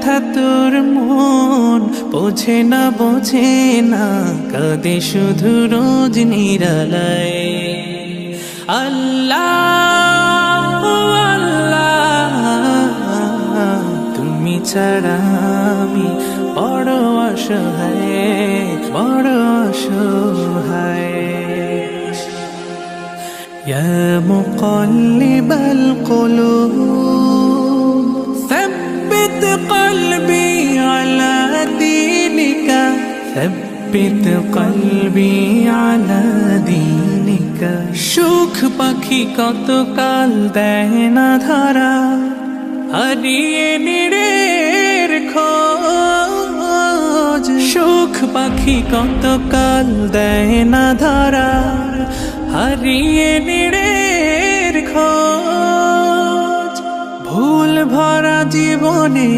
ব্যথা তোর মন বোঝে না বোঝে না কাঁদে শুধু রোজ নিরালায় আল্লাহ আল্লাহ তুমি ছাড়া আমি বড় অসহায় বড় অসহায় يا مقلب القلوب ثبت قلبي على دينك ثبت قلبي على دينك সুখ পাখি কত কাল দেয় না ধরা হারিয়ে নিড়ের খোঁজ সুখ পাখি কত কাল দেয় না ধরা হারিয়ে নিড়ের জীবনে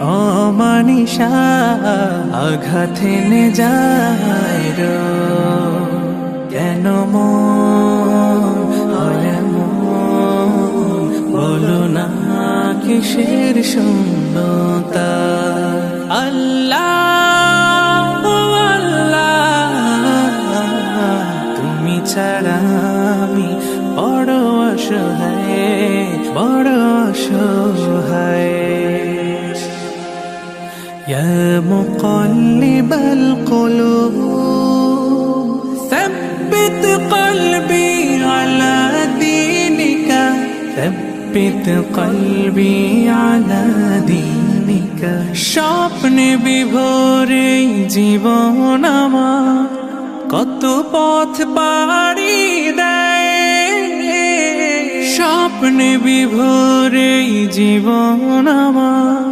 অমানিসা আঘাত এনে যায়। কেন বলো না কিসের শূন্যতা আল্লাহ আল্লাহ, তুমি ছাড়া আমি বড় অসহায় বড় অসহায় يا مقلب القلوب ثبت قلبي على دينك ثبت قلبي على دينك স্বপ্নে বিভোরে জীবন আমার কত পথ পাড়ি দেয় স্বপ্নে বিভোরে জীবন আমার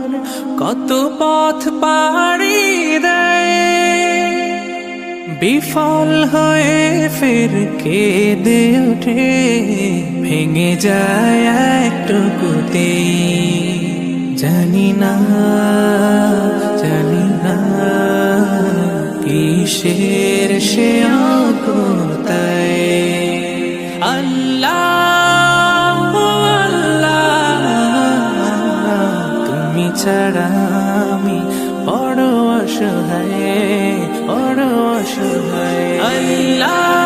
কত পথ পাড়ি দেয়। বিফল হয়ে ফের কেঁদে ওঠে, ভেঙে যায় একটুকুতে। জানি না জানি না কিসের সে তুমি ছাড়া আমি বড় অসহায় বড় অসহায়। আল্লাহ।